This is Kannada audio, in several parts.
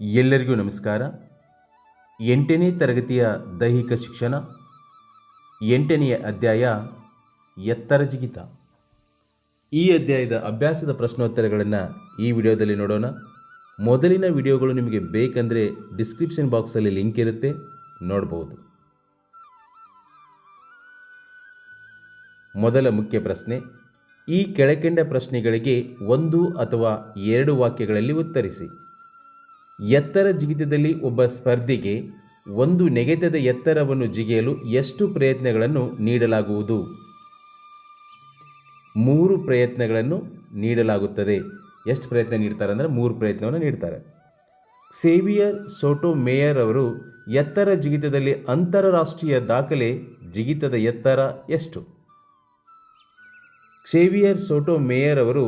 ಎಲ್ಲರಿಗೂ ನಮಸ್ಕಾರ. ಎಂಟನೇ ತರಗತಿಯ ದೈಹಿಕ ಶಿಕ್ಷಣ, ಎಂಟನೆಯ ಅಧ್ಯಾಯ, ಎತ್ತರ ಜಿಗಿತ. ಈ ಅಧ್ಯಾಯದ ಅಭ್ಯಾಸದ ಪ್ರಶ್ನೋತ್ತರಗಳನ್ನು ಈ ವಿಡಿಯೋದಲ್ಲಿ ನೋಡೋಣ. ಮೊದಲಿನ ವಿಡಿಯೋಗಳು ನಿಮಗೆ ಬೇಕಂದರೆ ಡಿಸ್ಕ್ರಿಪ್ಷನ್ ಬಾಕ್ಸಲ್ಲಿ ಲಿಂಕ್ ಇರುತ್ತೆ ನೋಡಬಹುದು ಮೊದಲ ಮುಖ್ಯ ಪ್ರಶ್ನೆ, ಈ ಕೆಳಕಂಡ ಪ್ರಶ್ನೆಗಳಿಗೆ ಒಂದು ಅಥವಾ ಎರಡು ವಾಕ್ಯಗಳಲ್ಲಿ ಉತ್ತರಿಸಿ. ಎತ್ತರ ಜಿಗಿತದಲ್ಲಿ ಒಬ್ಬ ಸ್ಪರ್ಧಿಗೆ ಒಂದು ನೆಗೆತದ ಎತ್ತರವನ್ನು ಜಿಗಿಯಲು ಎಷ್ಟು ಪ್ರಯತ್ನಗಳನ್ನು ನೀಡಲಾಗುವುದು? ಮೂರು ಪ್ರಯತ್ನಗಳನ್ನು ನೀಡಲಾಗುತ್ತದೆ. ಎಷ್ಟು ಪ್ರಯತ್ನ ನೀಡ್ತಾರೆ ಅಂದರೆ ಮೂರು ಪ್ರಯತ್ನವನ್ನು ನೀಡ್ತಾರೆ. ಸೇವಿಯರ್ ಸೋಟೋ ಮೇಯರ್ ಅವರು ಎತ್ತರ ಜಿಗಿತದಲ್ಲಿ ಅಂತಾರಾಷ್ಟ್ರೀಯ ದಾಖಲೆ ಜಿಗಿತದ ಎತ್ತರ ಎಷ್ಟು? ಸೇವಿಯರ್ ಸೋಟೋ ಮೇಯರ್ ಅವರು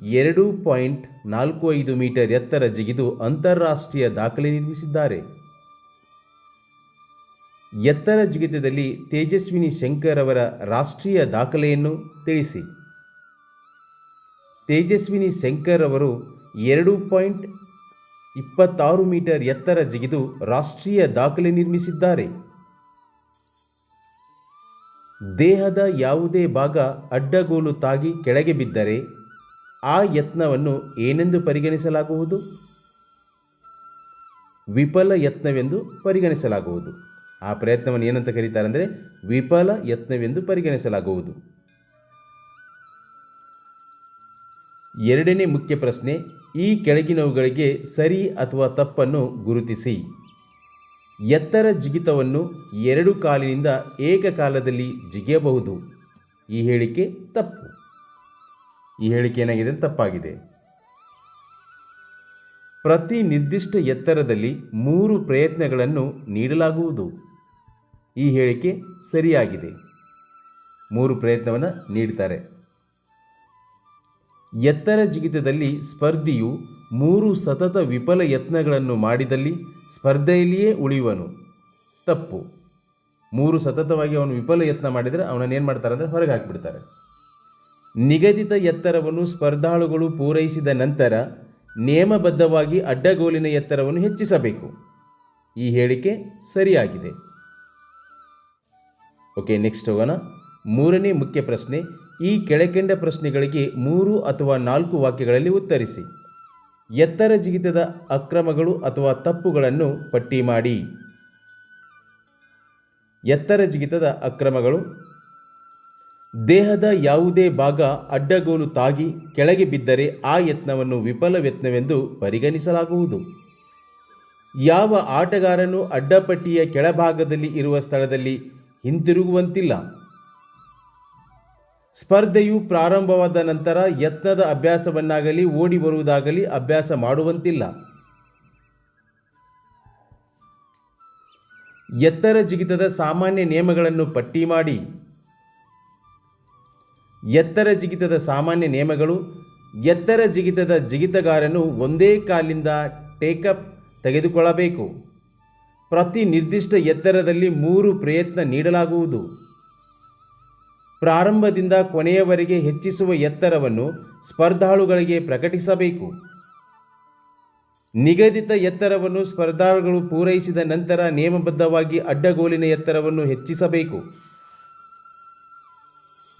ಎರಡು ಪಾಯಿಂಟ್ ನಾಲ್ಕು ಐದು ಮೀಟರ್ ಎತ್ತರ ಜಿಗಿದು ಅಂತಾರಾಷ್ಟ್ರೀಯ ದಾಖಲೆ ನಿರ್ಮಿಸಿದ್ದಾರೆ. ಎತ್ತರ ಜಿಗಿತದಲ್ಲಿ ತೇಜಸ್ವಿನಿ ಶಂಕರ್ ಅವರ ರಾಷ್ಟ್ರೀಯ ದಾಖಲೆಯನ್ನು ತಿಳಿಸಿ. ತೇಜಸ್ವಿನಿ ಶಂಕರ್ ಅವರು ಎರಡು ಪಾಯಿಂಟ್ ಇಪ್ಪತ್ತಾರು ಮೀಟರ್ ಎತ್ತರ ಜಿಗಿದು ರಾಷ್ಟ್ರೀಯ ದಾಖಲೆ ನಿರ್ಮಿಸಿದ್ದಾರೆ. ದೇಹದ ಯಾವುದೇ ಭಾಗ ಅಡ್ಡಗೋಲು ತಾಗಿ ಕೆಳಗೆ ಬಿದ್ದರೆ ಆ ಯತ್ನವನ್ನು ಏನೆಂದು ಪರಿಗಣಿಸಲಾಗುವುದು? ವಿಫಲ ಯತ್ನವೆಂದು ಪರಿಗಣಿಸಲಾಗುವುದು. ಆ ಪ್ರಯತ್ನವನ್ನು ಏನಂತ ಕರೀತಾರೆ ಅಂದರೆ ವಿಫಲ ಯತ್ನವೆಂದು ಪರಿಗಣಿಸಲಾಗುವುದು. ಎರಡನೇ ಮುಖ್ಯ ಪ್ರಶ್ನೆ, ಈ ಕೆಳಗಿನವುಗಳಿಗೆ ಸರಿ ಅಥವಾ ತಪ್ಪನ್ನು ಗುರುತಿಸಿ. ಎತ್ತರ ಜಿಗಿತವನ್ನು ಎರಡು ಕಾಲಿನಿಂದ ಏಕಕಾಲದಲ್ಲಿ ಜಿಗಿಯಬಹುದು. ಈ ಹೇಳಿಕೆ ತಪ್ಪು. ಈ ಹೇಳಿಕೆ ಏನಾಗಿದೆ ತಪ್ಪಾಗಿದೆ. ಪ್ರತಿ ನಿರ್ದಿಷ್ಟ ಎತ್ತರದಲ್ಲಿ ಮೂರು ಪ್ರಯತ್ನಗಳನ್ನು ನೀಡಲಾಗುವುದು. ಈ ಹೇಳಿಕೆ ಸರಿಯಾಗಿದೆ. ಮೂರು ಪ್ರಯತ್ನವನ್ನು ನೀಡ್ತಾರೆ. ಎತ್ತರ ಜಿಗಿತದಲ್ಲಿ ಸ್ಪರ್ಧಿಯು ಮೂರು ಸತತ ವಿಫಲ ಯತ್ನಗಳನ್ನು ಮಾಡಿದಲ್ಲಿ ಸ್ಪರ್ಧೆಯಲ್ಲಿಯೇ ಉಳಿಯುವನು. ತಪ್ಪು. ಮೂರು ಸತತವಾಗಿ ಅವನು ವಿಫಲ ಯತ್ನ ಮಾಡಿದರೆ ಅವನನ್ನು ಏನು ಮಾಡ್ತಾರೆ ಅಂದರೆ ಹೊರಗೆ ಹಾಕಿಬಿಡ್ತಾರೆ. ನಿಗದಿತ ಎತ್ತರವನ್ನು ಸ್ಪರ್ಧಾಳುಗಳು ಪೂರೈಸಿದ ನಂತರ ನಿಯಮಬದ್ಧವಾಗಿ ಅಡ್ಡಗೋಲಿನ ಎತ್ತರವನ್ನು ಹೆಚ್ಚಿಸಬೇಕು. ಈ ಹೇಳಿಕೆ ಸರಿಯಾಗಿದೆ. ಓಕೆ, ನೆಕ್ಸ್ಟ್ ಹೋಗೋಣ. ಮೂರನೇ ಮುಖ್ಯ ಪ್ರಶ್ನೆ, ಈ ಕೆಳಕಂಡ ಪ್ರಶ್ನೆಗಳಿಗೆ ಮೂರು ಅಥವಾ ನಾಲ್ಕು ವಾಕ್ಯಗಳಲ್ಲಿ ಉತ್ತರಿಸಿ. ಎತ್ತರ ಜಿಗಿತದ ಅಕ್ರಮಗಳು ಅಥವಾ ತಪ್ಪುಗಳನ್ನು ಪಟ್ಟಿ ಮಾಡಿ. ಎತ್ತರ ಜಿಗಿತದ ಅಕ್ರಮಗಳು ದೇಹದ ಯಾವುದೇ ಭಾಗ ಅಡ್ಡಗೋಲು ತಾಗಿ ಕೆಳಗೆ ಬಿದ್ದರೆ ಆ ಯತ್ನವನ್ನು ವಿಫಲ ಯತ್ನವೆಂದು ಪರಿಗಣಿಸಲಾಗುವುದು. ಯಾವ ಆಟಗಾರನು ಅಡ್ಡಪಟ್ಟಿಯ ಕೆಳಭಾಗದಲ್ಲಿ ಇರುವ ಸ್ಥಳದಲ್ಲಿ ಹಿಂತಿರುಗುವಂತಿಲ್ಲ. ಸ್ಪರ್ಧೆಯು ಪ್ರಾರಂಭವಾದ ನಂತರ ಯತ್ನದ ಅಭ್ಯಾಸವನ್ನಾಗಲಿ ಓಡಿ ಬರುವುದಾಗಲಿ ಅಭ್ಯಾಸ ಮಾಡುವಂತಿಲ್ಲ. ಎತ್ತರ ಜಿಗಿತದ ಸಾಮಾನ್ಯ ನಿಯಮಗಳನ್ನು ಪಟ್ಟಿ ಮಾಡಿ. ಎತ್ತರ ಜಿಗಿತದ ಸಾಮಾನ್ಯ ನಿಯಮಗಳು, ಎತ್ತರ ಜಿಗಿತದ ಜಿಗಿತಗಾರನು ಒಂದೇ ಕಾಲಿಂದ ಟೇಕಪ್ ತೆಗೆದುಕೊಳ್ಳಬೇಕು. ಪ್ರತಿ ನಿರ್ದಿಷ್ಟ ಎತ್ತರದಲ್ಲಿ ಮೂರು ಪ್ರಯತ್ನ ನೀಡಲಾಗುವುದು. ಪ್ರಾರಂಭದಿಂದ ಕೊನೆಯವರೆಗೆ ಹೆಚ್ಚಿಸುವ ಎತ್ತರವನ್ನು ಸ್ಪರ್ಧಾಳುಗಳಿಗೆ ಪ್ರಕಟಿಸಬೇಕು. ನಿಗದಿತ ಎತ್ತರವನ್ನು ಸ್ಪರ್ಧಾಳುಗಳು ಪೂರೈಸಿದ ನಂತರ ನಿಯಮಬದ್ಧವಾಗಿ ಅಡ್ಡಗೋಲಿನ ಎತ್ತರವನ್ನು ಹೆಚ್ಚಿಸಬೇಕು.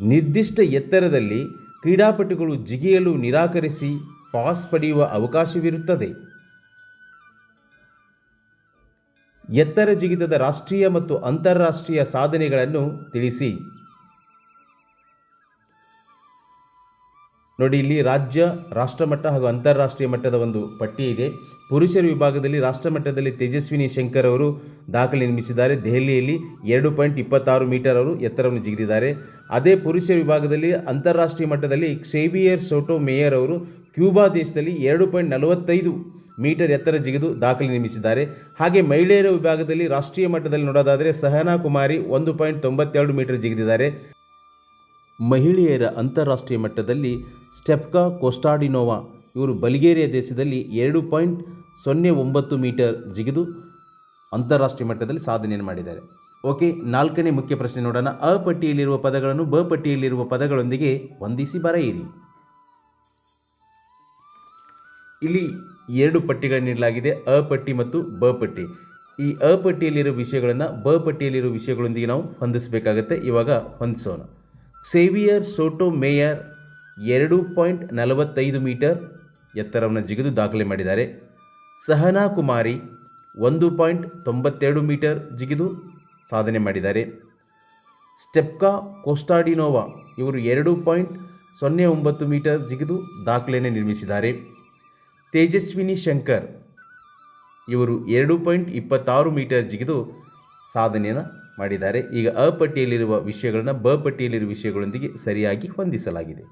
ನಿರ್ದಿಷ್ಟ ಎತ್ತರದಲ್ಲಿ ಕ್ರೀಡಾಪಟುಗಳು ಜಿಗಿಯಲು ನಿರಾಕರಿಸಿ ಪಾಸ್ ಪಡೆಯುವ ಅವಕಾಶವಿರುತ್ತದೆ. ಎತ್ತರ ಜಿಗಿತದ ರಾಷ್ಟ್ರೀಯ ಮತ್ತು ಅಂತಾರಾಷ್ಟ್ರೀಯ ಸಾಧನೆಗಳನ್ನು ತಿಳಿಸಿ. ನೋಡಿ, ಇಲ್ಲಿ ರಾಜ್ಯ, ರಾಷ್ಟ್ರಮಟ್ಟ ಹಾಗೂ ಅಂತಾರಾಷ್ಟ್ರೀಯ ಮಟ್ಟದ ಒಂದು ಪಟ್ಟಿ ಇದೆ. ಪುರುಷರ ವಿಭಾಗದಲ್ಲಿ ರಾಷ್ಟ್ರಮಟ್ಟದಲ್ಲಿ ತೇಜಸ್ವಿನಿ ಶಂಕರ್ ಅವರು ದಾಖಲೆ ನಿರ್ಮಿಸಿದ್ದಾರೆ. ದೆಹಲಿಯಲ್ಲಿ ಎರಡು ಪಾಯಿಂಟ್ ಇಪ್ಪತ್ತಾರು ಮೀಟರ್ ಅವರು ಎತ್ತರವನ್ನು ಜಿಗಿದಿದ್ದಾರೆ. ಅದೇ ಪುರುಷರ ವಿಭಾಗದಲ್ಲಿ ಅಂತಾರಾಷ್ಟ್ರೀಯ ಮಟ್ಟದಲ್ಲಿ ಕ್ಸೇವಿಯರ್ ಸೋಟೋ ಮೇಯರ್ ಅವರು ಕ್ಯೂಬಾ ದೇಶದಲ್ಲಿ ಎರಡು ಪಾಯಿಂಟ್ ನಲವತ್ತೈದು ಮೀಟರ್ ಎತ್ತರ ಜಿಗಿದು ದಾಖಲೆ ನಿರ್ಮಿಸಿದ್ದಾರೆ. ಹಾಗೆ ಮಹಿಳೆಯರ ವಿಭಾಗದಲ್ಲಿ ರಾಷ್ಟ್ರೀಯ ಮಟ್ಟದಲ್ಲಿ ನೋಡೋದಾದರೆ ಸಹನಾ ಕುಮಾರಿ ಒಂದು ಪಾಯಿಂಟ್ ತೊಂಬತ್ತೆರಡು ಮೀಟರ್ ಜಿಗಿದಿದ್ದಾರೆ. ಮಹಿಳೆಯರ ಅಂತಾರಾಷ್ಟ್ರೀಯ ಮಟ್ಟದಲ್ಲಿ ಸ್ಟೆಪ್ಕಾ, ಕೋಸ್ಟಾಡಿನೋವಾ ಇವರು ಬಲ್ಗೇರಿಯಾ ದೇಶದಲ್ಲಿ ಎರಡು ಪಾಯಿಂಟ್ ಸೊನ್ನೆ ಒಂಬತ್ತು ಮೀಟರ್ ಜಿಗಿದು ಅಂತಾರಾಷ್ಟ್ರೀಯ ಮಟ್ಟದಲ್ಲಿ ಸಾಧನೆಯನ್ನು ಮಾಡಿದ್ದಾರೆ. ಓಕೆ, ನಾಲ್ಕನೇ ಮುಖ್ಯ ಪ್ರಶ್ನೆ ನೋಡೋಣ. ಅ ಪಟ್ಟಿಯಲ್ಲಿರುವ ಪದಗಳನ್ನು ಬ ಪಟ್ಟಿಯಲ್ಲಿರುವ ಪದಗಳೊಂದಿಗೆ ಹೊಂದಿಸಿ ಬರೆಯಿರಿ. ಇಲ್ಲಿ ಎರಡು ಪಟ್ಟಿಗಳನ್ನು ನೀಡಲಾಗಿದೆ. ಅ ಪಟ್ಟಿ ಮತ್ತು ಬ ಪಟ್ಟಿ. ಈ ಅ ಪಟ್ಟಿಯಲ್ಲಿರುವ ವಿಷಯಗಳನ್ನು ಬ ಪಟ್ಟಿಯಲ್ಲಿರುವ ವಿಷಯಗಳೊಂದಿಗೆ ನಾವು ಹೊಂದಿಸಬೇಕಾಗತ್ತೆ. ಇವಾಗ ಹೊಂದಿಸೋಣ. ಸೇವಿಯರ್ ಸೋಟೋ ಮೇಯರ್ ಎರಡು ಪಾಯಿಂಟ್ ನಲವತ್ತೈದು ಮೀಟರ್ ಎತ್ತರವನ್ನು ಜಿಗಿದು ದಾಖಲೆ ಮಾಡಿದ್ದಾರೆ. ಸಹನಾ ಕುಮಾರಿ ಒಂದು ಪಾಯಿಂಟ್ ತೊಂಬತ್ತೆರಡು ಮೀಟರ್ ಜಿಗಿದು ಸಾಧನೆ ಮಾಡಿದ್ದಾರೆ. ಸ್ಟೆಪ್ಕಾ ಕೋಸ್ಟಾಡಿನೋವಾ ಇವರು ಎರಡು ಪಾಯಿಂಟ್ ಸೊನ್ನೆ ಒಂಬತ್ತು ಮೀಟರ್ ಜಿಗಿದು ದಾಖಲೆಯನ್ನು ನಿರ್ಮಿಸಿದ್ದಾರೆ. ತೇಜಸ್ವಿನಿ ಶಂಕರ್ ಇವರು ಎರಡು ಪಾಯಿಂಟ್ ಇಪ್ಪತ್ತಾರು ಮೀಟರ್ ಜಿಗಿದು ಸಾಧನೆಯನ್ನು ಮಾಡಿದ್ದಾರೆ. ಈಗ ಅ ಪಟ್ಟಿಯಲ್ಲಿರುವ ವಿಷಯಗಳನ್ನು ಬ ಪಟ್ಟಿಯಲ್ಲಿರುವ ವಿಷಯಗಳೊಂದಿಗೆ ಸರಿಯಾಗಿ ಹೊಂದಿಸಲಾಗಿದೆ.